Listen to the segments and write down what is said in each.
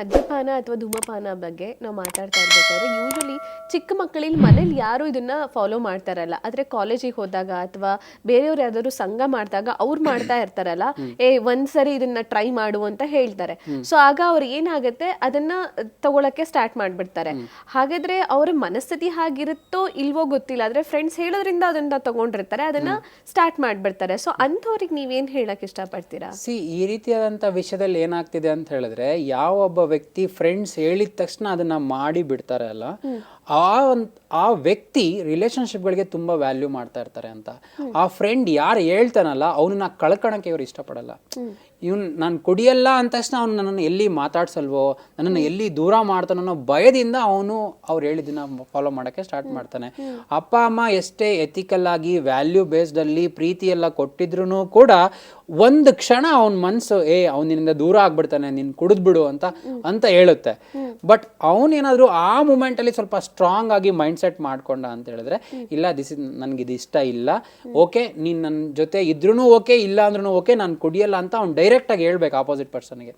ಮದ್ಯಪಾನ ಅಥವಾ ಧೂಮಪಾನ ಬಗ್ಗೆ ನಾವು ಮಾತಾಡ್ತಾ ಇರ್ಬೇಕಾದ್ರೆ ಯೂಶಲಿ ಚಿಕ್ಕ ಮಕ್ಕಳಲ್ಲಿ ಮನೇಲಿ ಯಾರು ಇದನ್ನ ಫಾಲೋ ಮಾಡ್ತಾರಲ್ಲ. ಆದ್ರೆ ಕಾಲೇಜಿಗೆ ಹೋದಾಗ ಅಥವಾ ಬೇರೆಯವ್ರು ಯಾವ್ದಾದ್ರು ಸಂಘ ಮಾಡಿದಾಗ ಅವ್ರು ಮಾಡ್ತಾ ಇರ್ತಾರಲ್ಲ. ಏ ಒಂದ್ಸರಿ ಇದನ್ನ ಟ್ರೈ ಮಾಡು ಅಂತ ಹೇಳ್ತಾರೆ. ಸೊ ಆಗ ಅವ್ರು ಏನಾಗುತ್ತೆ ಅದನ್ನ ತಗೊಳಕ್ಕೆ ಸ್ಟಾರ್ಟ್ ಮಾಡ್ಬಿಡ್ತಾರೆ. ಹಾಗಾದ್ರೆ ಅವ್ರ ಮನಸ್ಥಿತಿ ಹಾಗಿರುತ್ತೋ ಇಲ್ವೋ ಗೊತ್ತಿಲ್ಲ. ಆದ್ರೆ ಫ್ರೆಂಡ್ಸ್ ಹೇಳೋದ್ರಿಂದ ಅದನ್ನ ತಗೊಂಡಿರ್ತಾರೆ. ಅದನ್ನ ಸ್ಟಾರ್ಟ್ ಮಾಡ್ಬಿಡ್ತಾರೆ. ಸೊ ಅಂಥವ್ರಿಗೆ ನೀವೇನ್ ಹೇಳಕ್ ಇಷ್ಟಪಡ್ತೀರಾ? ಸಿ ಈ ರೀತಿಯಾದಂಥ ವಿಷಯದಲ್ಲಿ ಏನಾಗ್ತಿದೆ ಅಂತ ಹೇಳಿದ್ರೆ ಯಾವ ಒಬ್ಬ ವ್ಯಕ್ತಿ ಫ್ರೆಂಡ್ಸ್ ಹೇಳಿದ ತಕ್ಷಣ ಅದನ್ನ ಮಾಡಿ ಬಿಡ್ತಾರೆ ಅಲ್ಲ? ಆ ಆ ವ್ಯಕ್ತಿ ರಿಲೇಶನ್ಶಿಪ್ಗಳಿಗೆ ತುಂಬಾ ವ್ಯಾಲ್ಯೂ ಮಾಡ್ತಾ ಇರ್ತಾರೆ ಅಂತ. ಆ ಫ್ರೆಂಡ್ ಯಾರು ಹೇಳ್ತಾನಲ್ಲ ಅವನನ್ನ ಕಳ್ಕೊಳಕ್ಕೆ ಇವ್ರು ಇಷ್ಟಪಡಲ್ಲ. ಇವ್ನು ನಾನು ಕುಡಿಯಲ್ಲ ಅಂದ ತಕ್ಷಣ ಅವ್ನು ನನ್ನನ್ನು ಎಲ್ಲಿ ಮಾತಾಡ್ಸಲ್ವೋ ನನ್ನನ್ನು ಎಲ್ಲಿ ದೂರ ಮಾಡ್ತಾನೋ ಅನ್ನೋ ಭಯದಿಂದ ಅವನು ಅವ್ರು ಹೇಳಿದ್ದನ್ನ ಫಾಲೋ ಮಾಡೋಕ್ಕೆ ಸ್ಟಾರ್ಟ್ ಮಾಡ್ತಾನೆ. ಅಪ್ಪ ಅಮ್ಮ ಎಷ್ಟೇ ಎಥಿಕಲ್ ಆಗಿ ವ್ಯಾಲ್ಯೂ ಬೇಸ್ಡಲ್ಲಿ ಪ್ರೀತಿ ಎಲ್ಲ ಕೊಟ್ಟಿದ್ರು ಕೂಡ ಒಂದು ಕ್ಷಣ ಅವನ ಮನಸ್ಸು ಏ ಅವನಿಂದ ದೂರ ಆಗ್ಬಿಡ್ತಾನೆ ನೀನು ಕುಡಿದ್ಬಿಡು ಅಂತ ಅಂತ ಹೇಳುತ್ತೆ. ಬಟ್ ಅವನೇನಾದರೂ ಆ ಮೂಮೆಂಟಲ್ಲಿ ಸ್ವಲ್ಪ ಸ್ಟ್ರಾಂಗ್ ಆಗಿ ಮೈಂಡ್ ಸೆಟ್ ಮಾಡ್ಕೊಂಡ ಅಂತ ಹೇಳಿದ್ರೆ ಇಲ್ಲ ದಿಸ್ ಇಸ್ ನನಗೆ ಇದು ಇಷ್ಟ ಇಲ್ಲ. ಓಕೆ ನೀನು ನನ್ನ ಜೊತೆ ಇದ್ರೂ ಓಕೆ ಇಲ್ಲ ಅಂದ್ರೂ ಓಕೆ ನಾನು ಕುಡಿಯಲ್ಲ ಅಂತ ಅವ್ನು ಡೈರೆಕ್ಟಾಗಿ ಹೇಳ್ಬೇಕು ಆಪೋಸಿಟ್ ಪರ್ಸನ್ಗೆ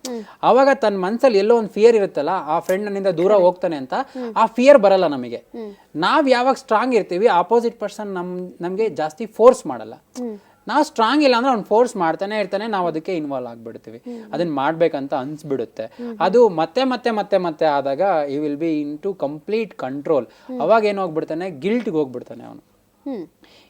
ಅವಾಗ ತನ್ನ ಮನಸ್ಸಲ್ಲಿ ಎಲ್ಲೋ ಒಂದು ಫಿಯರ್ ಇರುತ್ತಲ್ಲ ಆ ಫ್ರೆಂಡ್ ನನ್ನಿಂದ ದೂರ ಹೋಗ್ತಾನೆ ಅಂತ ಆ ಫಿಯರ್ ಬರಲ್ಲ ನಮಗೆ. ನಾವು ಯಾವಾಗ ಸ್ಟ್ರಾಂಗ್ ಇರ್ತೀವಿ ಆಪೋಸಿಟ್ ಪರ್ಸನ್ ನಮ್ ನಮಗೆ ಜಾಸ್ತಿ ಫೋರ್ಸ್ ಮಾಡಲ್ಲ. ನಾವು ಸ್ಟ್ರಾಂಗ್ ಇಲ್ಲ ಅಂದ್ರೆ ಅವ್ನು ಫೋರ್ಸ್ ಮಾಡ್ತಾನೆ ಇರ್ತಾನೆ ನಾವು ಅದಕ್ಕೆ ಇನ್ವಾಲ್ವ್ ಆಗ್ಬಿಡ್ತೀವಿ. ಅದನ್ನ ಮಾಡ್ಬೇಕಂತ ಅನ್ಸ್ಬಿಡುತ್ತೆ. ಅದು ಮತ್ತೆ ಮತ್ತೆ ಮತ್ತೆ ಮತ್ತೆ ಆದಾಗ ಈ will be into complete control ಅವಾಗ ಏನು ಹೋಗ್ಬಿಡ್ತಾನೆ ಗಿಲ್ಟ್ಗೆ ಹೋಗ್ಬಿಡ್ತಾನೆ ಅವನು.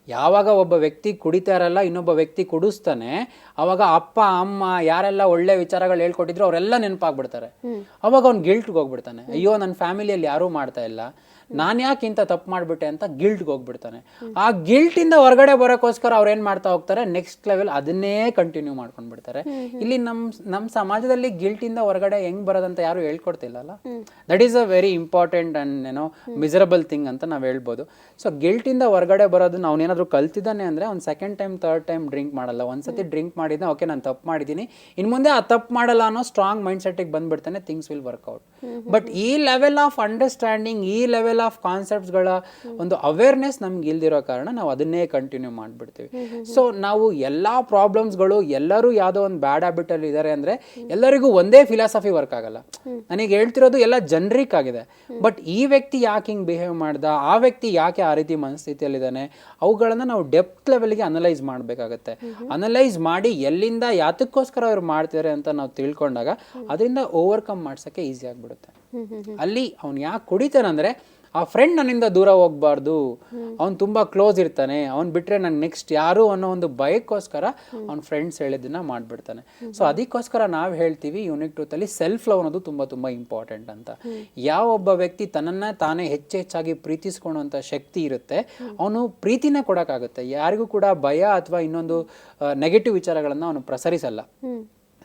ಯಾವಾಗ ಒಬ್ಬ ವ್ಯಕ್ತಿ ಕುಡಿತಾರಲ್ಲ ಇನ್ನೊಬ್ಬ ವ್ಯಕ್ತಿ ಕುಡಿಸ್ತಾನೆ ಅವಾಗ ಅಪ್ಪ ಅಮ್ಮ ಯಾರೆಲ್ಲ ಒಳ್ಳೆ ವಿಚಾರಗಳು ಹೇಳ್ಕೊಟ್ಟಿದ್ರು ಅವರೆಲ್ಲ ನೆನಪಾಗ್ಬಿಡ್ತಾರೆ. ಅವಾಗ ಅವ್ನು ಗಿಲ್ಟ್ಗೆ ಹೋಗ್ಬಿಡ್ತಾನೆ. ಅಯ್ಯೋ ನನ್ನ ಫ್ಯಾಮಿಲಿಯಲ್ಲಿ ಯಾರೂ ಮಾಡ್ತಾ ಇಲ್ಲ. ನಾನು ಯಾಕೆ ಇಂಥ ತಪ್ಪು ಮಾಡಿಬಿಟ್ಟೆ ಅಂತ ಗಿಲ್ಟ್ಗೆ ಹೋಗ್ಬಿಡ್ತಾನೆ. ಆ ಗಿಲ್ಟಿಂದ ಹೊರಗಡೆ ಬರೋಕ್ಕೋಸ್ಕರ ಅವ್ರು ಏನು ಮಾಡ್ತಾ ಹೋಗ್ತಾರೆ ನೆಕ್ಸ್ಟ್ ಲೆವೆಲ್ ಅದನ್ನೇ ಕಂಟಿನ್ಯೂ ಮಾಡ್ಕೊಂಡು ಬಿಡ್ತಾರೆ. ಇಲ್ಲಿ ನಮ್ಮ ನಮ್ಮ ಸಮಾಜದಲ್ಲಿ ಗಿಲ್ಟಿಂದ ಹೊರಗಡೆ ಹೆಂಗ್ ಬರೋದಂತ ಯಾರು ಹೇಳ್ಕೊಡ್ತಿಲ್ಲಲ್ಲ? That is a very important and ಏನೋ ಮಿಸರಬಲ್ ಥಿಂಗ್ ಅಂತ ನಾವು ಹೇಳ್ಬೋದು. ಸೊ ಗಿಲ್ಟಿಂದ ಹೊರಗಡೆ ಬರೋದನ್ನ ಅವನೇನಾದರೂ ಕಲ್ತಿದ್ದಾನೆ ಅಂದರೆ ಅವ್ನು second time third time drink ಮಾಡಲ್ಲ. ಒಂದ್ಸತಿ ಡ್ರಿಂಕ್ ಮಾಡಿದ್ನ ಓಕೆ ನಾನು ತಪ್ಪು ಮಾಡಿದ್ದೀನಿ ಇನ್ನು ಮುಂದೆ ಆ ತಪ್ಪು ಮಾಡಲ್ಲ ಅನ್ನೋ ಸ್ಟ್ರಾಂಗ್ ಮೈಂಡ್ ಸೆಟ್ಟಿಗೆ ಬಂದ್ಬಿಡ್ತಾನೆ things will work out but ಈ ಲೆವೆಲ್ ಆಫ್ ಅಂಡರ್ಸ್ಟ್ಯಾಂಡಿಂಗ್ ಈ ಲೆವೆಲ್ ಆಫ್ ಕಾನ್ಸೆಪ್ಟ್ಸ್ಗಳ ಒಂದು ಅವೇರ್ನೆಸ್ ನಮ್ಗೆ ಇಲ್ದಿರೋ ಕಾರಣ ನಾವು ಅದನ್ನೇ ಕಂಟಿನ್ಯೂ ಮಾಡಿಬಿಡ್ತೀವಿ. ಸೊ ನಾವು ಎಲ್ಲ ಪ್ರಾಬ್ಲಮ್ಸ್ಗಳು ಎಲ್ಲರೂ ಯಾವುದೋ ಒಂದು ಬ್ಯಾಡ್ ಹ್ಯಾಬಿಟಲ್ಲಿ ಇದ್ದಾರೆ ಅಂದರೆ ಎಲ್ಲರಿಗೂ ಒಂದೇ ಫಿಲಾಸಫಿ ವರ್ಕ್ ಆಗಲ್ಲ. ನನಗೆ ಹೇಳ್ತಿರೋದು ಎಲ್ಲ ಜನರಿಕ್ ಆಗಿದೆ. ಬಟ್ ಈ ವ್ಯಕ್ತಿ ಯಾಕೆ ಹಿಂಗೆ ಬಿಹೇವ್ ಮಾಡ್ದ? ಆ ವ್ಯಕ್ತಿ ಯಾಕೆ ಆ ರೀತಿ ಮನಸ್ಥಿತಿಯಲ್ಲಿದ್ದಾನೆ ಅವುಗಳನ್ನ ನಾವು ಡೆಪ್ತ್ ಲೆವೆಲ್ಗೆ ಅನಲೈಸ್ ಮಾಡಬೇಕಾಗತ್ತೆ. ಅನಲೈಸ್ ಮಾಡಿ ಎಲ್ಲಿಂದ ಯಾತಕ್ಕೋಸ್ಕರ ಅವ್ರು ಮಾಡ್ತಿದ್ದಾರೆ ಅಂತ ನಾವು ತಿಳ್ಕೊಂಡಾಗ, ಅದರಿಂದ ಓವರ್ಕಮ್ ಮಾಡ್ಸೋಕ್ಕೆ ಈಸಿ ಆಗಿಬಿಡುತ್ತೆ. ಅಲ್ಲಿ ಅವ್ನು ಯಾಕೆ ಕುಡಿತಾನಂದ್ರೆ ಆ ಫ್ರೆಂಡ್ ನನ್ನಿಂದ ದೂರ ಹೋಗ್ಬಾರ್ದು. ಅವ್ನು ತುಂಬ ಕ್ಲೋಸ್ ಇರ್ತಾನೆ. ಅವ್ನು ಬಿಟ್ರೆ ನಂಗೆ ನೆಕ್ಸ್ಟ್ ಯಾರು ಅನ್ನೋ ಒಂದು ಭಯಕ್ಕೋಸ್ಕರ ಅವ್ನ ಫ್ರೆಂಡ್ಸ್ ಹೇಳಿದ್ದನ್ನ ಮಾಡಿಬಿಡ್ತಾನೆ. ಸೊ ಅದಕ್ಕೋಸ್ಕರ ನಾವು ಹೇಳ್ತೀವಿ ಯೂನಿಕ್ ಟೂತಲ್ಲಿ ಸೆಲ್ಫ್ ಲವ್ ಅನ್ನೋದು ತುಂಬ ತುಂಬ ಇಂಪಾರ್ಟೆಂಟ್ ಅಂತ. ಯಾವ ಒಬ್ಬ ವ್ಯಕ್ತಿ ತನ್ನನ್ನು ತಾನೇ ಹೆಚ್ಚು ಹೆಚ್ಚಾಗಿ ಪ್ರೀತಿಸ್ಕೊಳ್ಳುವಂತ ಶಕ್ತಿ ಇರುತ್ತೆ ಅವನು ಪ್ರೀತಿನ ಕೊಡೋಕ್ಕಾಗುತ್ತೆ. ಯಾರಿಗೂ ಕೂಡ ಭಯ ಅಥವಾ ಇನ್ನೊಂದು ನೆಗೆಟಿವ್ ವಿಚಾರಗಳನ್ನು ಅವನು ಪ್ರಸರಿಸಲ್ಲ.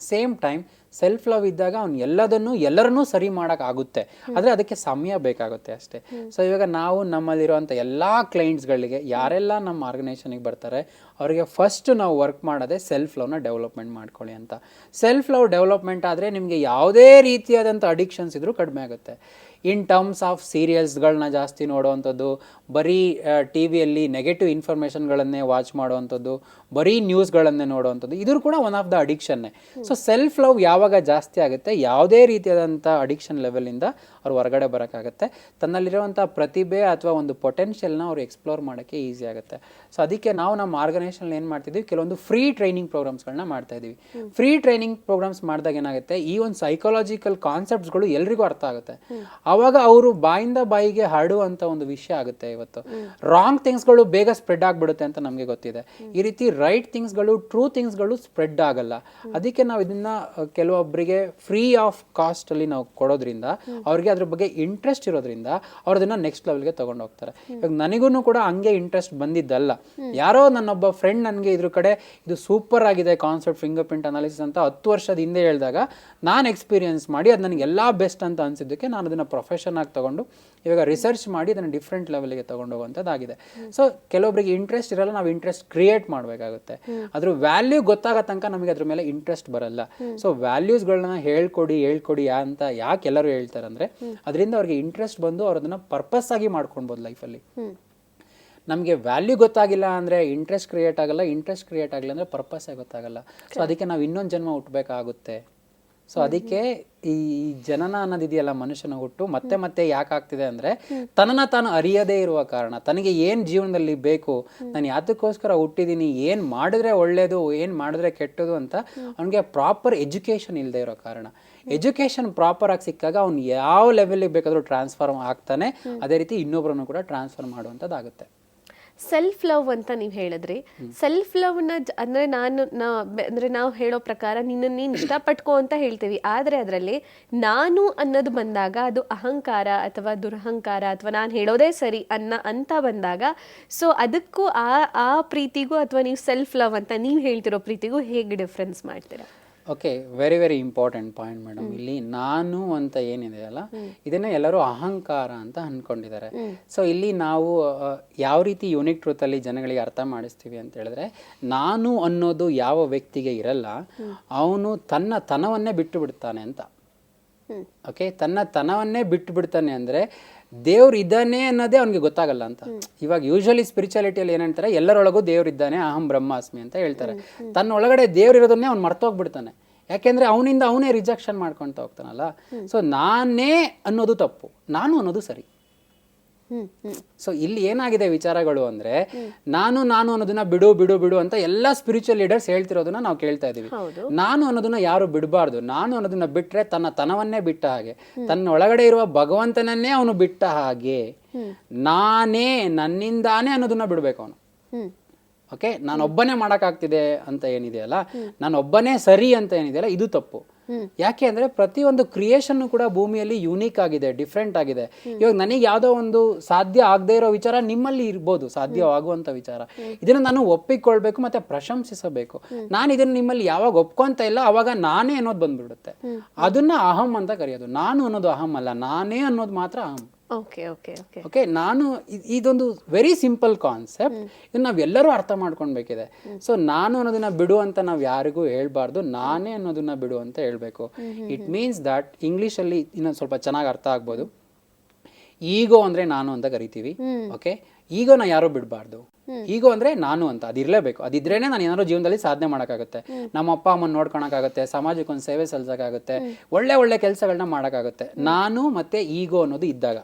ಸೇಮ್ ಟೈಮ್ ಸೆಲ್ಫ್ ಲವ್ ಇದ್ದಾಗ ಅವ್ನು ಎಲ್ಲದನ್ನು ಎಲ್ಲರನ್ನೂ ಸರಿ ಮಾಡೋಕ್ಕಾಗುತ್ತೆ ಆದರೆ ಅದಕ್ಕೆ ಸಮಯ ಬೇಕಾಗುತ್ತೆ ಅಷ್ಟೇ. ಸೊ ಇವಾಗ ನಾವು ನಮ್ಮಲ್ಲಿರುವಂಥ ಎಲ್ಲ ಕ್ಲೈಂಟ್ಸ್ಗಳಿಗೆ ಯಾರೆಲ್ಲ ನಮ್ಮ ಆರ್ಗನೈಸೇಷನಿಗೆ ಬರ್ತಾರೆ ಅವರಿಗೆ ಫಸ್ಟ್ ನಾವು ವರ್ಕ್ ಮಾಡೋದೇ ಸೆಲ್ಫ್ ಲವ್ನ ಡೆವಲಪ್ಮೆಂಟ್ ಮಾಡ್ಕೊಳ್ಳಿ ಅಂತ. ಸೆಲ್ಫ್ ಲವ್ ಡೆವಲಪ್ಮೆಂಟ್ ಆದರೆ ನಿಮಗೆ ಯಾವುದೇ ರೀತಿಯಾದಂಥ ಅಡಿಕ್ಷನ್ಸ್ ಇದ್ದರೂ ಕಡಿಮೆ ಆಗುತ್ತೆ. ಇನ್ ಟರ್ಮ್ಸ್ ಆಫ್ ಸೀರಿಯಲ್ಸ್ಗಳನ್ನ ಜಾಸ್ತಿ ನೋಡುವಂಥದ್ದು, ಬರೀ ಟಿ ವಿಯಲ್ಲಿ ನೆಗೆಟಿವ್ ಇನ್ಫಾರ್ಮೇಷನ್ಗಳನ್ನೇ ವಾಚ್ ಮಾಡುವಂಥದ್ದು, ಬರೀ ನ್ಯೂಸ್ಗಳನ್ನೇ ನೋಡುವಂಥದ್ದು ಇದು ಕೂಡ ಒನ್ ಆಫ್ ದ ಅಡಿಕ್ಷನ್ನೇ ಸೊ ಸೆಲ್ಫ್ ಲವ್ ಯಾವಾಗ ಜಾಸ್ತಿ ಆಗುತ್ತೆ, ಯಾವುದೇ ರೀತಿಯಾದಂಥ ಅಡಿಕ್ಷನ್ ಲೆವೆಲಿಂದ ಅವ್ರು ಹೊರಗಡೆ ಬರೋಕ್ಕಾಗತ್ತೆ. ತನ್ನಲ್ಲಿರುವಂಥ ಪ್ರತಿಭೆ ಅಥವಾ ಒಂದು ಪೊಟೆನ್ಷಿಯಲ್ನ ಅವ್ರು ಎಕ್ಸ್ಪ್ಲೋರ್ ಮಾಡೋಕ್ಕೆ ಈಸಿ ಆಗುತ್ತೆ. ಸೊ ಅದಕ್ಕೆ ನಾವು ನಮ್ಮ ಆರ್ಗನೈಸೇಷನ್ ಏನು ಮಾಡ್ತಿದ್ವಿ? ಕೆಲವೊಂದು ಫ್ರೀ ಟ್ರೈನಿಂಗ್ ಪ್ರೋಗ್ರಾಮ್ಸ್ಗಳನ್ನ ಮಾಡ್ತಾ ಇದೀವಿ ಫ್ರೀ ಟ್ರೈನಿಂಗ್ ಪ್ರೋಗ್ರಾಮ್ಸ್ ಮಾಡಿದಾಗ ಏನಾಗುತ್ತೆ? ಈ ಒಂದು ಸೈಕಾಲಜಿಕಲ್ ಕಾನ್ಸೆಪ್ಟ್ಸ್ಗಳು ಎಲ್ರಿಗೂ ಅರ್ಥ ಆಗುತ್ತೆ. ಅವಾಗ ಅವರು ಬಾಯಿಂದ ಬಾಯಿಗೆ ಹರಡುವಂಥ ಒಂದು ವಿಷಯ ಆಗುತ್ತೆ ಇವತ್ತು. ರಾಂಗ್ ಥಿಂಗ್ಸ್ಗಳು ಬೇಗ ಸ್ಪ್ರೆಡ್ ಆಗಿಬಿಡುತ್ತೆ ಅಂತ ನಮಗೆ ಗೊತ್ತಿದೆ. ಈ ರೀತಿ ರೈಟ್ ಥಿಂಗ್ಸ್ಗಳು ಟ್ರೂ ಥಿಂಗ್ಸ್ಗಳು ಸ್ಪ್ರೆಡ್ ಆಗಲ್ಲ. ಅದಕ್ಕೆ ನಾವು ಇದನ್ನ ಕೆಲವೊಬ್ಬರಿಗೆ ಫ್ರೀ ಆಫ್ ಕಾಸ್ಟ್ ಅಲ್ಲಿ ನಾವು ಕೊಡೋದ್ರಿಂದ ಅವ್ರಿಗೆ ಅದ್ರ ಬಗ್ಗೆ ಇಂಟ್ರೆಸ್ಟ್ ಇರೋದ್ರಿಂದ ಅವ್ರು ಅದನ್ನ ನೆಕ್ಸ್ಟ್ ಲೆವೆಲ್ಗೆ ತಗೊಂಡು ಹೋಗ್ತಾರೆ. ಇವಾಗ ನನಗೂ ಕೂಡ ಹಂಗೆ ಇಂಟ್ರೆಸ್ಟ್ ಬಂದಿದ್ದಲ್ಲ. ಯಾರೋ ನನ್ನೊಬ್ಬ ಫ್ರೆಂಡ್ ನನಗೆ ಇದ್ರ ಕಡೆ ಇದು ಸೂಪರ್ ಆಗಿದೆ ಕಾನ್ಸೆಪ್ಟ್ ಫಿಂಗರ್ ಪ್ರಿಂಟ್ ಅನಾಲಿಸಿಸ್ ಅಂತ ಹತ್ತು ವರ್ಷದ ಹಿಂದೆ ಹೇಳಿದಾಗ ನಾನು ಎಕ್ಸ್ಪೀರಿಯನ್ಸ್ ಮಾಡಿ ಅದು ನನಗೆ ಎಲ್ಲ ಬೆಸ್ಟ್ ಅಂತ ಅನಿಸಿದ್ದಕ್ಕೆ ನಾನು ಅದನ್ನ ಪ್ರೊಫೆಷನ್ ಆಗಿ ತಗೊಂಡು ಇವಾಗ ರಿಸರ್ಚ್ ಮಾಡಿ ಅದನ್ನು ಡಿಫ್ರೆಂಟ್ ಲೆವೆಲ್ಗೆ ತಗೊಂಡು ಹೋಗುವಂಥದ್ದಾಗಿದೆ ಸೊ ಕೆಲವೊಬ್ಬರಿಗೆ ಇಂಟ್ರೆಸ್ಟ್ ಇರಲ್ಲ ನಾವು ಇಂಟ್ರೆಸ್ಟ್ ಕ್ರಿಯೇಟ್ ಮಾಡಬೇಕಾಗುತ್ತೆ. ಅದ್ರ ವ್ಯಾಲ್ಯೂ ಗೊತ್ತಾಗೋ ತನಕ ನಮಗೆ ಅದ್ರ ಮೇಲೆ ಇಂಟ್ರೆಸ್ಟ್ ಬರಲ್ಲ. ಸೊ ವ್ಯಾಲ್ಯೂಸ್ಗಳನ್ನ ಹೇಳ್ಕೊಡಿ ಹೇಳ್ಕೊಡಿ ಅಂತ ಯಾಕೆ ಎಲ್ಲರೂ ಹೇಳ್ತಾರೆ ಅಂದರೆ ಅದರಿಂದ ಅವ್ರಿಗೆ ಇಂಟ್ರೆಸ್ಟ್ ಬಂದು ಅವ್ರದನ್ನ ಅದನ್ನು ಪರ್ಪಸ್ ಆಗಿ ಮಾಡ್ಕೊಳ್ಬೋದು ಲೈಫಲ್ಲಿ ನಮಗೆ ವ್ಯಾಲ್ಯೂ ಗೊತ್ತಾಗಿಲ್ಲ ಅಂದರೆ ಇಂಟ್ರೆಸ್ಟ್ ಕ್ರಿಯೇಟ್ ಆಗಲ್ಲ ಇಂಟ್ರೆಸ್ಟ್ ಕ್ರಿಯೇಟ್ ಆಗಲ್ಲ ಅಂದರೆ ಪರ್ಪಸ್ಸೇ ಗೊತ್ತಾಗಲ್ಲ. ಸೊ ಅದಕ್ಕೆ ನಾವು ಇನ್ನೊಂದು ಜನ್ಮ ಹುಟ್ಟಬೇಕಾಗುತ್ತೆ ಸೊ ಅದಕ್ಕೆ ಈ ಜನನ ಅನ್ನೋದಿದೆಯಲ್ಲ ಮನುಷ್ಯನ ಹುಟ್ಟು ಮತ್ತೆ ಮತ್ತೆ ಯಾಕೆ ಆಗ್ತಿದೆ ಅಂದ್ರೆ ತನ್ನನ್ನ ತಾನು ಅರಿಯದೇ ಇರುವ ಕಾರಣ. ತನಗೆ ಏನು ಜೀವನದಲ್ಲಿ ಬೇಕು ನಾನು ಯಾತಕ್ಕೋಸ್ಕರ ಹುಟ್ಟಿದ್ದೀನಿ ಏನು ಮಾಡಿದ್ರೆ ಒಳ್ಳೆಯದು ಏನು ಮಾಡಿದ್ರೆ ಕೆಟ್ಟದು ಅಂತ ಅವನಿಗೆ ಪ್ರಾಪರ್ ಎಜುಕೇಷನ್ ಇಲ್ಲದೆ ಇರೋ ಕಾರಣ. ಎಜುಕೇಷನ್ ಪ್ರಾಪರ್ ಆಗಿ ಸಿಕ್ಕಾಗ ಅವ್ನು ಯಾವ ಲೆವೆಲ್ಗೆ ಬೇಕಾದರೂ ಟ್ರಾನ್ಸ್ಫಾರ್ಮ್ ಆಗ್ತಾನೆ. ಅದೇ ರೀತಿ ಇನ್ನೊಬ್ಬರನ್ನು ಕೂಡ ಟ್ರಾನ್ಸ್ಫರ್ ಮಾಡುವಂಥದ್ದಾಗುತ್ತೆ. ಸೆಲ್ಫ್ ಲವ್ ಅಂತ ನೀವು ಹೇಳಿದ್ರಿ. ಸೆಲ್ಫ್ ಲವ್ನ ಅಂದ್ರೆ ನಾನು, ನಾ ಅಂದ್ರೆ ನಾವು ಹೇಳೋ ಪ್ರಕಾರ ನಿನ್ನ ನೀನು ಇಷ್ಟಪಟ್ಕೋ ಅಂತ ಹೇಳ್ತೀವಿ. ಆದ್ರೆ ಅದರಲ್ಲಿ ನಾನು ಅನ್ನೋದು ಬಂದಾಗ ಅದು ಅಹಂಕಾರ ಅಥವಾ ದುರಹಂಕಾರ ಅಥವಾ ನಾನು ಹೇಳೋದೇ ಸರಿ ಅನ್ನ ಅಂತ ಬಂದಾಗ ಸೊ ಅದಕ್ಕೂ ಆ ಆ ಪ್ರೀತಿಗೂ ಅಥವಾ ನೀವು ಸೆಲ್ಫ್ ಲವ್ ಅಂತ ನೀವು ಹೇಳ್ತಿರೋ ಪ್ರೀತಿಗೂ ಹೇಗೆ ಡಿಫ್ರೆನ್ಸ್ ಮಾಡ್ತೀರಾ? Okay very very important point madam ಇಲ್ಲಿ ನಾನು ಅಂತ ಏನಿದೆ ಅಲ್ಲ ಇದನ್ನ ಎಲ್ಲರೂ ಅಹಂಕಾರ ಅಂತ ಅನ್ಕೊಂಡಿದ್ದಾರೆ. ಸೊ ಇಲ್ಲಿ ನಾವು ಯಾವ ರೀತಿ ಯುನಿಕ್ ಟ್ರೂತ್ ಅಲ್ಲಿ ಜನಗಳಿಗೆ ಅರ್ಥ ಮಾಡಿಸ್ತೀವಿ ಅಂತ ಹೇಳಿದ್ರೆ ನಾನು ಅನ್ನೋದು ಯಾವ ವ್ಯಕ್ತಿಗೆ ಇರಲ್ಲ ಅವನು ತನ್ನ ತನವನ್ನೇ ಬಿಟ್ಟು ಬಿಡ್ತಾನೆ ಅಂತ. ಓಕೆ ತನ್ನ ತನವನ್ನೇ ಬಿಟ್ಟು ಬಿಡ್ತಾನೆ ಅಂದ್ರೆ ದೇವ್ರು ಇದ್ದಾನೆ ಅನ್ನೋದೇ ಅವ್ನಿಗೆ ಗೊತ್ತಾಗಲ್ಲ ಅಂತ. ಇವಾಗ ಯೂಶಲಿ ಸ್ಪಿರಿಚುಯಾಲಿಟಿಯಲ್ಲಿ ಏನಂತಾರೆ ಎಲ್ಲರೊಳಗೂ ದೇವ್ರು ಇದ್ದಾನೆ ಅಹಂ ಬ್ರಹ್ಮಾಸ್ಮಿ ಅಂತ ಹೇಳ್ತಾರೆ. ತನ್ನೊಳಗಡೆ ಒಳಗಡೆ ದೇವ್ರು ಇರೋದನ್ನೇ ಅವ್ನು ಮರ್ತೋಗ್ಬಿಡ್ತಾನೆ. ಯಾಕೆಂದ್ರೆ ಅವನಿಂದ ಅವನೇ ರಿಜೆಕ್ಷನ್ ಮಾಡ್ಕೊಳ್ತಾ ಹೋಗ್ತಾನಲ್ಲ. ಸೊ ನಾನೇ ಅನ್ನೋದು ತಪ್ಪು. ನಾನು ಅನ್ನೋದು ಸರಿ. ಸೊ ಇಲ್ಲಿ ಏನಾಗಿದೆ ವಿಚಾರಗಳು ಅಂದ್ರೆ ನಾನು ನಾನು ಅನ್ನೋದನ್ನ ಬಿಡು ಬಿಡು ಬಿಡು ಅಂತ ಎಲ್ಲಾ ಸ್ಪಿರಿಚುವಲ್ ಲೀಡರ್ಸ್ ಹೇಳ್ತಿರೋದನ್ನ ನಾವು ಕೇಳ್ತಾ ಇದೀವಿ ನಾನು ಅನ್ನೋದನ್ನ ಯಾರು ಬಿಡಬಾರ್ದು. ನಾನು ಅನ್ನೋದನ್ನ ಬಿಟ್ರೆ ತನ್ನ ತನವನ್ನೇ ಬಿಟ್ಟ ಹಾಗೆ. ತನ್ನ ಒಳಗಡೆ ಇರುವ ಭಗವಂತನನ್ನೇ ಅವನು ಬಿಟ್ಟ ಹಾಗೆ. ನಾನೇ ನನ್ನಿಂದಾನೇ ಅನ್ನೋದನ್ನ ಬಿಡ್ಬೇಕು ಅವನು. ಓಕೆ? ನಾನೊಬ್ಬನೇ ಮಾಡೋಕ್ಕಾಗ್ತಿದೆ ಅಂತ ಏನಿದೆಯಲ್ಲ ನಾನೊಬ್ಬನೇ ಸರಿ ಅಂತ ಏನಿದೆಯಲ್ಲ ಇದು ತಪ್ಪು. ಯಾಕೆ ಅಂದ್ರೆ ಪ್ರತಿಯೊಂದು ಕ್ರಿಯೇಷನ್ ಕೂಡ ಭೂಮಿಯಲ್ಲಿ ಯೂನಿಕ್ ಆಗಿದೆ ಡಿಫ್ರೆಂಟ್ ಆಗಿದೆ. ಇವಾಗ ನನಗೆ ಯಾವುದೋ ಒಂದು ಸಾಧ್ಯ ಆಗದೆ ಇರೋ ವಿಚಾರ ನಿಮ್ಮಲ್ಲಿ ಇರ್ಬೋದು ಸಾಧ್ಯವಾಗುವಂತ ವಿಚಾರ. ಇದನ್ನ ನಾನು ಒಪ್ಪಿಕೊಳ್ಬೇಕು ಮತ್ತೆ ಪ್ರಶಂಸಿಸಬೇಕು. ನಾನು ಇದನ್ನ ನಿಮ್ಮಲ್ಲಿ ಯಾವಾಗ ಒಪ್ಕೊಂತ ಇಲ್ಲ ಅವಾಗ ನಾನೇ ಅನ್ನೋದು ಬಂದ್ಬಿಡುತ್ತೆ. ಅದನ್ನ ಅಹಂ ಅಂತ ಕರೆಯೋದು. ನಾನು ಅನ್ನೋದು ಅಹಂ ಅಲ್ಲ ನಾನೇ ಅನ್ನೋದು ಮಾತ್ರ ಅಹಂ. ಓಕೆ ಓಕೆ ಓಕೆ ಓಕೆ ನಾನು ಇದೊಂದು ವೆರಿ ಸಿಂಪಲ್ ಕಾನ್ಸೆಪ್ಟ್ ಇದನ್ನ ನಾವೆಲ್ಲರೂ ಅರ್ಥ ಮಾಡ್ಕೊಳ್ಬೇಕಿದೆ. ಸೊ ನಾನು ಅನ್ನೋದನ್ನ ಬಿಡು ಅಂತ ನಾವು ಯಾರಿಗೂ ಹೇಳ್ಬಾರ್ದು. ನಾನೇ ಅನ್ನೋದನ್ನ ಬಿಡು ಅಂತ ಹೇಳ್ಬೇಕು. ಇಟ್ ಮೀನ್ಸ್ ದಟ್ ಇಂಗ್ಲಿಷಲ್ಲಿ ಇನ್ನೊಂದು ಸ್ವಲ್ಪ ಚೆನ್ನಾಗಿ ಅರ್ಥ ಆಗ್ಬೋದು. ಈಗೋ ಅಂದ್ರೆ ನಾನು ಅಂತ ಕರಿತೀವಿ. ಓಕೆ ಈಗೋ ನಾ ಯಾರು ಬಿಡಬಾರ್ದು. ಈಗೋ ಅಂದ್ರೆ ನಾನು ಅಂತ ಅದಿರ್ಲೇಬೇಕು ಅದಿದ್ರೇನೆ ನಾನು ಏನಾದ್ರು ಜೀವನದಲ್ಲಿ ಸಾಧನೆ ಮಾಡೋಕ್ಕಾಗುತ್ತೆ. ನಮ್ಮ ಅಪ್ಪ ಅಮ್ಮನ ನೋಡ್ಕೊಳಕ್ಕಾಗುತ್ತೆ ಸಮಾಜಕ್ಕೊಂದು ಸೇವೆ ಸಲ್ಲಿಸೋಕ್ಕಾಗುತ್ತೆ ಒಳ್ಳೆ ಒಳ್ಳೆ ಕೆಲಸಗಳನ್ನ ಮಾಡೋಕ್ಕಾಗುತ್ತೆ. ನಾನು ಮತ್ತೆ ಈಗೋ ಅನ್ನೋದು ಇದ್ದಾಗ.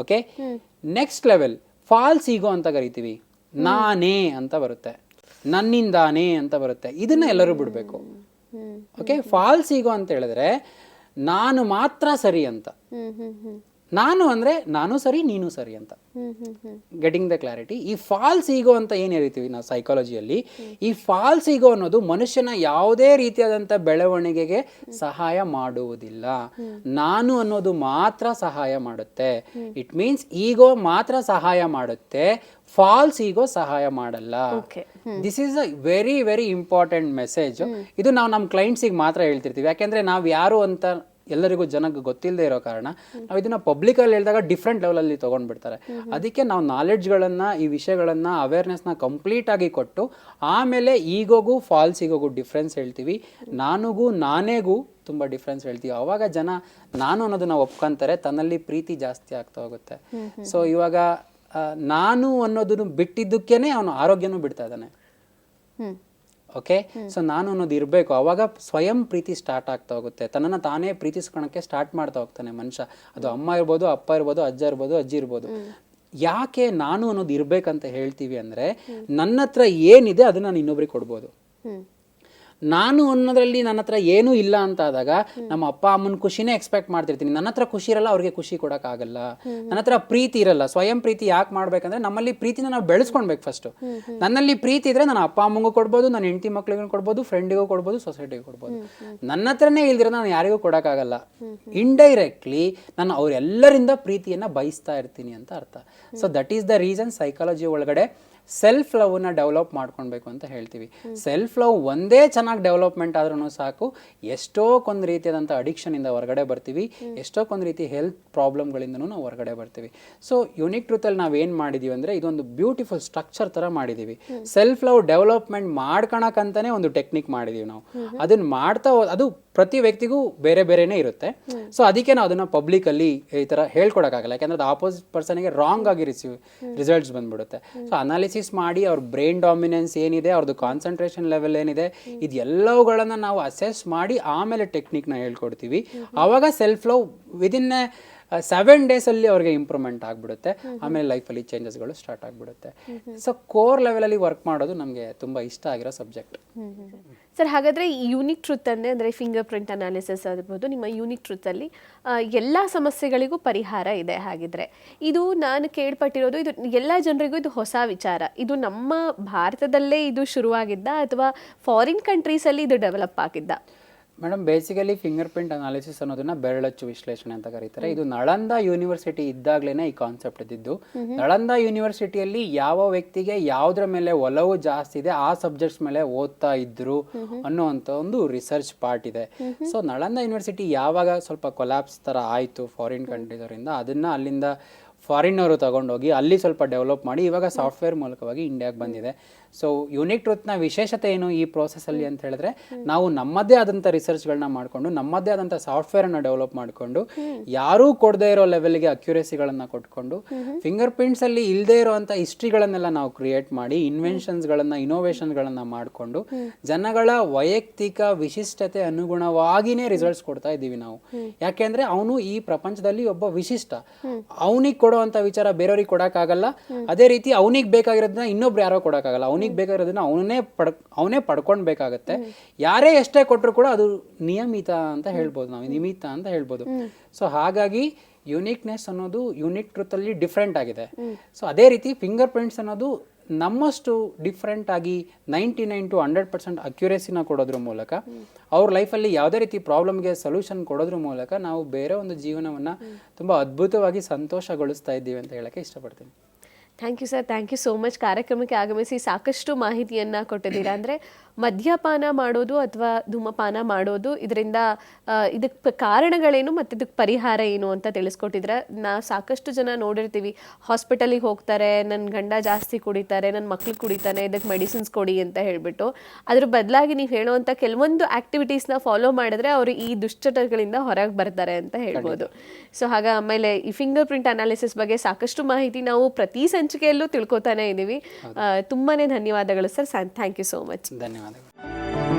Okay next level false ego ಅಂತ ಕರಿತೀವಿ. ನಾನೇ ಅಂತ ಬರುತ್ತೆ. ನನ್ನಿಂದಾನೇ ಅಂತ ಬರುತ್ತೆ. ಇದನ್ನ ಎಲ್ಲರೂ ಬಿಡಬೇಕು. ಓಕೆ ಫಾಲ್ಸ್ ಈಗೋ ಅಂತ ಹೇಳಿದ್ರೆ ನಾನು ಮಾತ್ರ ಸರಿ ಅಂತ. ನಾನು ಅಂದ್ರೆ ನಾನು ಸರಿ ನೀನು ಸರಿ ಅಂತ. ಗೆಟಿಂಗ್ ದ ಕ್ಲಾರಿಟಿ ಈ ಫಾಲ್ಸ್ ಈಗೋ ಅಂತ ಏನು ಹೇಳ್ತೀವಿ ನಾವು ಸೈಕಾಲಜಿಯಲ್ಲಿ ಈ ಫಾಲ್ಸ್ ಈಗೋ ಅನ್ನೋದು ಮನುಷ್ಯನ ಯಾವುದೇ ರೀತಿಯಾದಂಥ ಬೆಳವಣಿಗೆಗೆ ಸಹಾಯ ಮಾಡುವುದಿಲ್ಲ. ನಾನು ಅನ್ನೋದು ಮಾತ್ರ ಸಹಾಯ ಮಾಡುತ್ತೆ. ಇಟ್ ಮೀನ್ಸ್ ಈಗೋ ಮಾತ್ರ ಸಹಾಯ ಮಾಡುತ್ತೆ. ಫಾಲ್ಸ್ ಈಗೋ ಸಹಾಯ ಮಾಡಲ್ಲ. Okay this is a very very important message ಇದು ನಾವು ನಮ್ಮ ಕ್ಲೈಂಟ್ಸಿಗೆ ಮಾತ್ರ ಹೇಳ್ತಿರ್ತೀವಿ. ಯಾಕೆಂದ್ರೆ ನಾವು ಯಾರು ಅಂತ ಎಲ್ಲರಿಗೂ ಜನಕ್ಕೆ ಗೊತ್ತಿಲ್ಲದೆ ಇರೋ ಕಾರಣ ನಾವು ಇದನ್ನ ಪಬ್ಲಿಕ್ ಅಲ್ಲಿ ಹೇಳಿದಾಗ ಡಿಫ್ರೆಂಟ್ ಲೆವೆಲ್ ಅಲ್ಲಿ ತಗೊಂಡ್ಬಿಡ್ತಾರೆ. ಅದಕ್ಕೆ ನಾವು ನಾಲೆಡ್ಜ್ಗಳನ್ನ ಈ ವಿಷಯಗಳನ್ನ ಅವೇರ್ನೆಸ್ನ ಕಂಪ್ಲೀಟ್ ಆಗಿ ಕೊಟ್ಟು ಆಮೇಲೆ ಈಗೋಗು ಫಾಲ್ಸ್ ಈಗೋಗೂ ಡಿಫ್ರೆನ್ಸ್ ಹೇಳ್ತೀವಿ. ನಾನುಗೂ ನಾನೇಗೂ ತುಂಬಾ ಡಿಫ್ರೆನ್ಸ್ ಹೇಳ್ತೀವಿ. ಅವಾಗ ಜನ ನಾನು ಅನ್ನೋದನ್ನ ಒಪ್ಕೊಂತಾರೆ ತನ್ನಲ್ಲಿ ಪ್ರೀತಿ ಜಾಸ್ತಿ ಆಗ್ತಾ ಹೋಗುತ್ತೆ. ಸೊ ಇವಾಗ ನಾನು ಅನ್ನೋದನ್ನು ಬಿಟ್ಟಿದ್ದಕ್ಕೇನೆ ಅವನು ಆರೋಗ್ಯನೂ ಬಿಡ್ತಾ ಇದ್ದಾನೆ. ಓಕೆ ಸೊ ನಾನು ಅನ್ನೋದು ಇರಬೇಕು. ಅವಾಗ ಸ್ವಯಂ ಪ್ರೀತಿ ಸ್ಟಾರ್ಟ್ ಆಗ್ತಾ ಹೋಗುತ್ತೆ. ತನ್ನನ್ನು ತಾನೇ ಪ್ರೀತಿಸ್ಕೊಳಕ್ಕೆ ಸ್ಟಾರ್ಟ್ ಮಾಡ್ತಾ ಹೋಗ್ತಾನೆ ಮನುಷ್ಯ. ಅದು ಅಮ್ಮ ಇರ್ಬೋದು ಅಪ್ಪ ಇರ್ಬೋದು ಅಜ್ಜ ಇರ್ಬೋದು ಅಜ್ಜಿ ಇರ್ಬೋದು. ಯಾಕೆ ನಾನು ಅನ್ನೋದು ಇರಬೇಕಂತ ಹೇಳ್ತೀವಿ ಅಂದ್ರೆ ನನ್ನ ಹತ್ರ ಏನಿದೆ ಅದನ್ನ ನಾನು ಇನ್ನೊಬ್ರಿಗೆ ಕೊಡ್ಬೋದು. ನಾನು ಅನ್ನೋದ್ರಲ್ಲಿ ನನ್ನ ಹತ್ರ ಏನೂ ಇಲ್ಲ ಅಂತ ಆದಾಗ ನಮ್ಮ ಅಪ್ಪ ಅಮ್ಮನ ಖುಷಿನೇ ಎಕ್ಸ್ಪೆಕ್ಟ್ ಮಾಡ್ತಿರ್ತೀನಿ. ನನ್ನ ಹತ್ರ ಖುಷಿ ಇರಲ್ಲ, ಅವ್ರಿಗೆ ಖುಷಿ ಕೊಡೋಕ್ಕಾಗಲ್ಲ. ನನ್ನ ಹತ್ರ ಪ್ರೀತಿ ಇರಲ್ಲ. ಸ್ವಯಂ ಪ್ರೀತಿ ಯಾಕೆ ಮಾಡ್ಬೇಕಂದ್ರೆ ನಮ್ಮಲ್ಲಿ ಪ್ರೀತಿನ ನಾವು ಬೆಳೆಸ್ಕೊಳ್ಬೇಕು ಫಸ್ಟ್ ನನ್ನಲ್ಲಿ ಪ್ರೀತಿ ಇದ್ರೆ ನನ್ನ ಅಪ್ಪ ಅಮ್ಮಂಗೂ ಕೊಡ್ಬೋದು, ನನ್ನ ಹೆಂಡತಿ ಮಕ್ಳಿಗೂ ಕೊಡ್ಬೋದು ಫ್ರೆಂಡಿಗೂ ಕೊಡ್ಬೋದು ಸೊಸೈಟಿಗೂ ಕೊಡ್ಬೋದು. ನನ್ನ ಹತ್ರನೇ ಇಲ್ದಿರೋ ನಾನು ಯಾರಿಗೂ ಕೊಡೋಕ್ಕಾಗಲ್ಲ. ಇಂಡೈರೆಕ್ಟ್ಲಿ ನಾನು ಅವರೆಲ್ಲರಿಂದ ಪ್ರೀತಿಯನ್ನ ಬಯಸ್ತಾ ಇರ್ತೀನಿ ಅಂತ ಅರ್ಥ. So that is the reason psychology ಒಳಗಡೆ ಸೆಲ್ಫ್ ಲವ್ನ ಡೆವಲಪ್ ಮಾಡ್ಕೊಳ್ಬೇಕು ಅಂತ ಹೇಳ್ತೀವಿ. ಸೆಲ್ಫ್ ಲವ್ ಒಂದೇ ಚೆನ್ನಾಗಿ ಡೆವಲಪ್ಮೆಂಟ್ ಆದ್ರೂ ಸಾಕು. ಎಷ್ಟೋಕೊಂದು ರೀತಿಯಾದಂಥ ಅಡಿಕ್ಷನಿಂದ ಹೊರಗಡೆ ಬರ್ತೀವಿ. ಎಷ್ಟೋಕೊಂದು ರೀತಿ ಹೆಲ್ತ್ ಪ್ರಾಬ್ಲಮ್ಗಳಿಂದನೂ ನಾವು ಹೊರಗಡೆ ಬರ್ತೀವಿ. ಸೊ ಯುನಿಕ್ ಟ್ರೂತಲ್ಲಿ ನಾವೇನು ಏನು ಮಾಡಿದೀವಿ ಅಂದರೆ ಇದೊಂದು ಬ್ಯೂಟಿಫುಲ್ ಸ್ಟ್ರಕ್ಚರ್ ಥರ ಮಾಡಿದ್ದೀವಿ ಸೆಲ್ಫ್ ಲವ್ ಡೆವಲಪ್ಮೆಂಟ್ ಮಾಡ್ಕೊಳಕ್ಕಂತಾನೆ ಒಂದು ಟೆಕ್ನಿಕ್ ಮಾಡಿದೀವಿ ನಾವು. ಅದನ್ನ ಮಾಡ್ತಾ ಅದು ಪ್ರತಿ ವ್ಯಕ್ತಿಗೂ ಬೇರೆ ಬೇರೆನೇ ಇರುತ್ತೆ. ಸೊ ಅದಕ್ಕೆ ನಾವು ಅದನ್ನ ಪಬ್ಲಿಕ್ ಅಲ್ಲಿ ಈ ತರ ಹೇಳ್ಕೊಡೋಕ್ಕಾಗಲ್ಲ ಯಾಕಂದ್ರೆ ಅದು ಆಪೋಸಿಟ್ ಪರ್ಸನ್ಗೆ ರಾಂಗ್ ಆಗಿ ರಿಸೀವ್ ರಿಸಲ್ಟ್ಸ್ ಬಂದ್ಬಿಡುತ್ತೆ. ಸೊ ಅನಾಲಿಸಿಸ್ ಮಾಡಿ ಅವ್ರ ಬ್ರೈನ್ ಡಾಮಿನೆನ್ಸ್ ಏನಿದೆ ಅವ್ರದ್ದು ಕಾನ್ಸಂಟ್ರೇಷನ್ ಲೆವೆಲ್ ಏನಿದೆ ಇದೆಲ್ಲವುಗಳನ್ನ ನಾವು ಅಸೆಸ್ ಮಾಡಿ ಆಮೇಲೆ ಟೆಕ್ನಿಕ್ನ ಹೇಳ್ಕೊಡ್ತೀವಿ. ಆವಾಗ ಸೆಲ್ಫ್ ಲವ್ ವಿದಿನ್ ಸೆವೆನ್ ಡೇಸಲ್ಲಿ ಅವ್ರಿಗೆ ಇಂಪ್ರೂವ್ಮೆಂಟ್ ಆಗಿಬಿಡುತ್ತೆ. ಆಮೇಲೆ ಲೈಫಲ್ಲಿ ಚೇಂಜಸ್ಗಳು ಸ್ಟಾರ್ಟ್ ಆಗಿಬಿಡುತ್ತೆ. ಸೊ ಕೋರ್ ಲೆವೆಲಲ್ಲಿ ವರ್ಕ್ ಮಾಡೋದು ನಮಗೆ ತುಂಬ ಇಷ್ಟ ಆಗಿರೋ ಸಬ್ಜೆಕ್ಟ್ ಸರ್, ಹಾಗಾದರೆ ಈ ಯೂನಿಕ್ ಟ್ರುತ್ ಅಂದರೆ ಅಂದರೆ ಫಿಂಗರ್ ಪ್ರಿಂಟ್ ಅನಾಲಿಸಿಸ್ ಆಗಿರ್ಬೋದು, ನಿಮ್ಮ ಯೂನಿಕ್ ಟ್ರೂತಲ್ಲಿ ಎಲ್ಲ ಎಲ್ಲಾ ಸಮಸ್ಯೆಗಳಿಗೂ ಪರಿಹಾರ ಇದೆ ಹಾಗಿದ್ರೆ. ಇದು ನಾನು ಕೇಳ್ಪಟ್ಟಿರೋದು, ಇದು ಎಲ್ಲ ಜನರಿಗೂ ಇದು ಹೊಸ ವಿಚಾರ. ಇದು ನಮ್ಮ ಭಾರತದಲ್ಲೇ ಇದು ಶುರುವಾಗಿದ್ದ ಅಥವಾ ಫಾರಿನ್ ಕಂಟ್ರೀಸಲ್ಲಿ ಇದು ಡೆವಲಪ್ ಆಗಿದ್ದ. Madam basically finger print analysis ಅನ್ನೋದನ್ನ ಬೆರಳಚ್ಚು ವಿಶ್ಲೇಷಣೆ ಅಂತ ಕರೀತಾರೆ. ಇದು ನಳಂದ ಯೂನಿವರ್ಸಿಟಿ ಇದ್ದಾಗ್ಲೇನೆ ಈ ಕಾನ್ಸೆಪ್ಟ್ ಇದ್ದಿದ್ದು ನಳಂದ ಯೂನಿವರ್ಸಿಟಿಯಲ್ಲಿ ಯಾವ ವ್ಯಕ್ತಿಗೆ ಯಾವ್ದ್ರ ಮೇಲೆ ಒಲವು ಜಾಸ್ತಿ ಇದೆ ಆ ಸಬ್ಜೆಕ್ಟ್ಸ್ ಮೇಲೆ ಓದ್ತಾ ಇದ್ರು ಅನ್ನುವಂಥ ಒಂದು ರಿಸರ್ಚ್ ಪಾರ್ಟ್ ಇದೆ. ಸೊ ನಳಂದ ಯೂನಿವರ್ಸಿಟಿ ಯಾವಾಗ ಸ್ವಲ್ಪ ಕೊಲಾಪ್ಸ್ ತರ ಆಯ್ತು ಫಾರಿನ್ ಕಂಟ್ರೀಸ್ ಅವರಿಂದ ಅದನ್ನ ಅಲ್ಲಿಂದ ಫಾರಿನ್ ಅವರು ತಗೊಂಡೋಗಿ ಅಲ್ಲಿ ಸ್ವಲ್ಪ ಡೆವಲಪ್ ಮಾಡಿ ಇವಾಗ ಸಾಫ್ಟ್ವೇರ್ ಮೂಲಕವಾಗಿ ಇಂಡಿಯಾಗೆ ಬಂದಿದೆ. ಸೊ ಯುನಿಕ್ ಟ್ರೂತ್ನ ವಿಶೇಷತೆ ಏನು ಈ process-ಅಲ್ಲಿ ಅಂತ ಹೇಳಿದ್ರೆ ನಾವು ನಮ್ಮದೇ ಆದಂಥ ರಿಸರ್ಚ್ಗಳನ್ನ ಮಾಡಿಕೊಂಡು ನಮ್ಮದೇ ಆದಂಥ ಸಾಫ್ಟ್ವೇರನ್ನು ಡೆವಲಪ್ ಮಾಡಿಕೊಂಡು ಯಾರೂ ಕೊಡದೇ ಇರೋ ಲೆವೆಲ್ಗೆ ಅಕ್ಯುರೇಸಿಗಳನ್ನು ಕೊಟ್ಕೊಂಡು ಫಿಂಗರ್ ಪ್ರಿಂಟ್ಸಲ್ಲಿ ಇಲ್ಲದೇ ಇರೋವಂಥ ಹಿಸ್ಟ್ರಿಗಳನ್ನೆಲ್ಲ ನಾವು ಕ್ರಿಯೇಟ್ ಮಾಡಿ ಇನ್ವೆನ್ಷನ್ಸ್ಗಳನ್ನು ಇನೋವೇಷನ್ಗಳನ್ನು ಮಾಡಿಕೊಂಡು ಜನಗಳ ವೈಯಕ್ತಿಕ ವಿಶಿಷ್ಟತೆ ಅನುಗುಣವಾಗಿನೇ ರಿಸಲ್ಟ್ಸ್ ಕೊಡ್ತಾ ಇದ್ದೀವಿ ನಾವು. ಯಾಕೆಂದ್ರೆ ಅವನು ಈ ಪ್ರಪಂಚದಲ್ಲಿ ಒಬ್ಬ ವಿಶಿಷ್ಟ. ಅವನಿಗೆ ಕೊಡುವಂತ ವಿಚಾರ ಬೇರೆಯವ್ರಿಗೆ ಕೊಡಕ್ಕಾಗಲ್ಲ. ಅದೇ ರೀತಿ ಅವನಿಗೆ ಬೇಕಾಗಿರೋದನ್ನ ಇನ್ನೊಬ್ರು ಯಾರೋ ಕೊಡಕ್ಕಾಗಲ್ಲ. ಅವನಿಗೆ ಬೇಕಾಗಿರೋದನ್ನ ಅವನೇ ಪಡ್ ಅವನೇ ಪಡ್ಕೊಳ್ಬೇಕಾಗತ್ತೆ. ಯಾರೇ ಎಷ್ಟೇ ಕೊಟ್ಟರು ಕೂಡ ಅದು ನಿಯಮಿತ ಅಂತ ಹೇಳ್ಬೋದು ನಾವು, ನಿಮಿತ್ತ ಅಂತ ಹೇಳ್ಬೋದು. ಸೊ ಹಾಗಾಗಿ ಯುನಿಕ್ನೆಸ್ ಅನ್ನೋದು ಯುನಿಕ್ ಟ್ರೂತಲ್ಲಿ ಡಿಫ್ರೆಂಟ್ ಆಗಿದೆ. ಸೊ ಅದೇ ರೀತಿ ಫಿಂಗರ್ ಪ್ರಿಂಟ್ಸ್ ಅನ್ನೋದು ನಮ್ಮಷ್ಟು ಡಿಫ್ರೆಂಟ್ ಆಗಿ ninety nine to hundred percent ಅಕ್ಯುರೇಸಿನ ಕೊಡೋದ್ರ ಮೂಲಕ, ಅವ್ರ ಲೈಫಲ್ಲಿ ಯಾವುದೇ ರೀತಿ ಪ್ರಾಬ್ಲಮ್ಗೆ ಸೊಲ್ಯೂಷನ್ ಕೊಡೋದ್ರ ಮೂಲಕ ನಾವು ಬೇರೆ ಒಂದು ಜೀವನವನ್ನು ತುಂಬ ಅದ್ಭುತವಾಗಿ ಸಂತೋಷಗೊಳಿಸ್ತಾ ಇದ್ದೀವಿ ಅಂತ ಹೇಳೋಕ್ಕೆ ಇಷ್ಟಪಡ್ತೀನಿ. Thank you sir thank you so much ಕಾರ್ಯಕ್ರಮಕ್ಕೆ ಆಗಮಿಸಿ ಸಾಕಷ್ಟು ಮಾಹಿತಿಯನ್ನು ಕೊಟ್ಟಿದ್ದೀರಾ? ಅಂದ್ರೆ ಮದ್ಯಪಾನ ಮಾಡೋದು ಅಥವಾ ಧೂಮಪಾನ ಮಾಡೋದು ಇದರಿಂದ ಇದಕ್ಕೆ ಕಾರಣಗಳೇನು ಮತ್ತು ಇದಕ್ಕೆ ಪರಿಹಾರ ಏನು ಅಂತ ತಿಳಿಸ್ಕೊಟ್ಟಿದ್ರೆ ನಾ ಸಾಕಷ್ಟು ಜನ ನೋಡಿರ್ತೀವಿ. ಹಾಸ್ಪಿಟಲಿಗೆ ಹೋಗ್ತಾರೆ ನನ್ನ ಗಂಡ ಜಾಸ್ತಿ ಕುಡಿತಾರೆ ನನ್ನ ಮಕ್ಳು ಕುಡಿತಾನೆ ಇದಕ್ಕೆ ಮೆಡಿಸಿನ್ಸ್ ಕೊಡಿ ಅಂತ ಹೇಳಿಬಿಟ್ಟು ಅದ್ರ ಬದಲಾಗಿ ನೀವು ಹೇಳುವಂಥ ಕೆಲವೊಂದು ಆ್ಯಕ್ಟಿವಿಟೀಸ್ನ ಫಾಲೋ ಮಾಡಿದ್ರೆ ಅವರು ಈ ದುಶ್ಚಟಗಳಿಂದ ಹೊರಗೆ ಬರ್ತಾರೆ ಅಂತ ಹೇಳ್ಬೋದು. ಸೊ ಹಾಗೆ ಆಮೇಲೆ ಈ ಫಿಂಗರ್ ಪ್ರಿಂಟ್ ಅನಾಲಿಸಿಸ್ ಬಗ್ಗೆ ಸಾಕಷ್ಟು ಮಾಹಿತಿ ನಾವು ಪ್ರತಿ ಸಂಚಿಕೆಯಲ್ಲೂ ತಿಳ್ಕೊತಾನೆ ಇದ್ದೀವಿ. ತುಂಬಾ ತುಂಬಾನೇ ಧನ್ಯವಾದಗಳು sir. Thank you so much. ಧನ್ಯವಾದಗಳು